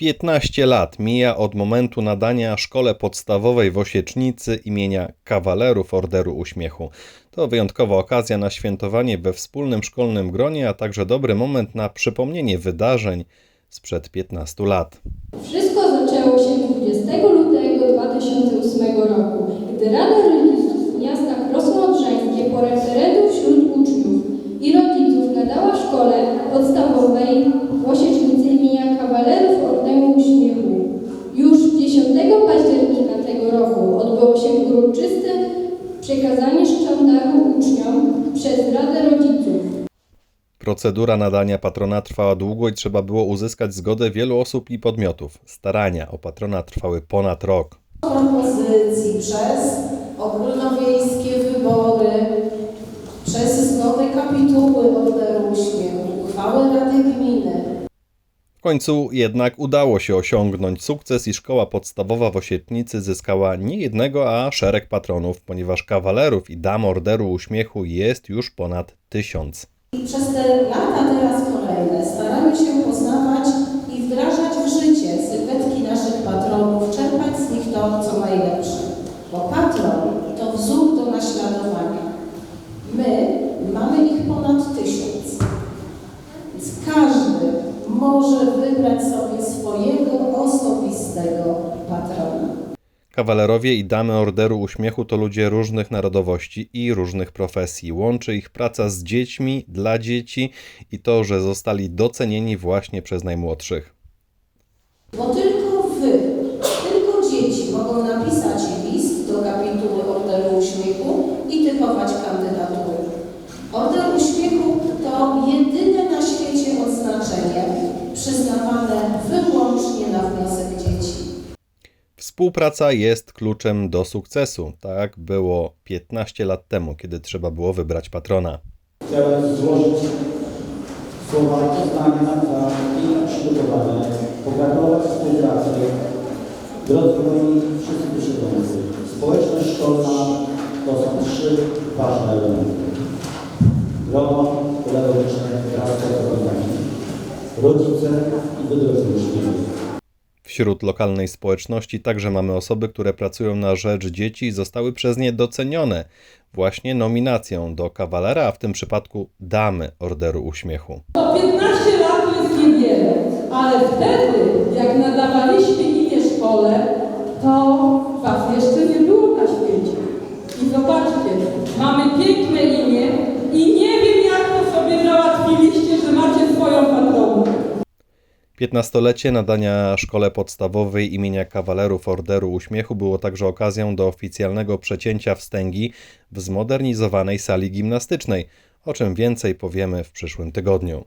15 lat mija od momentu nadania szkole podstawowej w Osiecznicy imienia kawalerów Orderu Uśmiechu. To wyjątkowa okazja na świętowanie we wspólnym szkolnym gronie, a także dobry moment na przypomnienie wydarzeń sprzed 15 lat. Wszystko zaczęło się 20 lutego 2008 roku, gdy Rada Rodziców w miastach Krosno-Odrzańskie po referendum wśród uczniów i rodziców nadała szkole podstawowej w Osiecznicy imienia kawalerów Orderu Uśmiechu. Już 10 października tego roku odbyło się uroczyste przekazanie sztandaru uczniom przez Radę Rodziców. Procedura nadania patrona trwała długo i trzeba było uzyskać zgodę wielu osób i podmiotów. Starania o patrona trwały ponad rok. propozycji przez ogólnowiejskie wybory, przez zgodę kapituły Orderu Uśmiechu, uchwały Rady Gminy, W końcu jednak udało się osiągnąć sukces i szkoła podstawowa w Osietnicy zyskała nie jednego, a szereg patronów, ponieważ kawalerów i dam Orderu Uśmiechu jest już ponad tysiąc. I przez te lata teraz kolejne staramy się poznawać i wdrażać w życie sylwetki naszych patronów, czerpać z nich to, co najlepsze. Bo patron to wzór do naśladowania. My mamy ich ponad tysiąc. Więc każdy może wybrać sobie swojego osobistego patrona. Kawalerowie i damy Orderu Uśmiechu to ludzie różnych narodowości i różnych profesji. Łączy ich praca z dziećmi, dla dzieci i to, że zostali docenieni właśnie przez najmłodszych. Bo tylko wy, tylko dzieci mogą napisać list do kapituły Orderu Uśmiechu i typować kandydatury. Order Uśmiechu to jedyne na świecie odznaczenie przyznawane wyłącznie na wniosek dzieci. Współpraca jest kluczem do sukcesu. Tak było 15 lat temu, kiedy trzeba było wybrać patrona. Chciałem złożyć słowa uznania za pilne przygotowane, pogratulować współpracy. Drodzy moi wszyscy przybywający, społeczność szkolna to są trzy ważne elementy. Grono pedagogiczne wraz z rodzice i wydrożni uczniowie. Wśród lokalnej społeczności także mamy osoby, które pracują na rzecz dzieci i zostały przez nie docenione właśnie nominacją do kawalera, a w tym przypadku damy Orderu Uśmiechu. To 15 lat to jest niewiele, ale wtedy, jak nadawaliśmy imię szkole, to was jeszcze nie było na świecie. I zobaczcie, mamy piękne imię 15-lecie nadania szkole podstawowej imienia kawalerów Orderu Uśmiechu było także okazją do oficjalnego przecięcia wstęgi w zmodernizowanej sali gimnastycznej, o czym więcej powiemy w przyszłym tygodniu.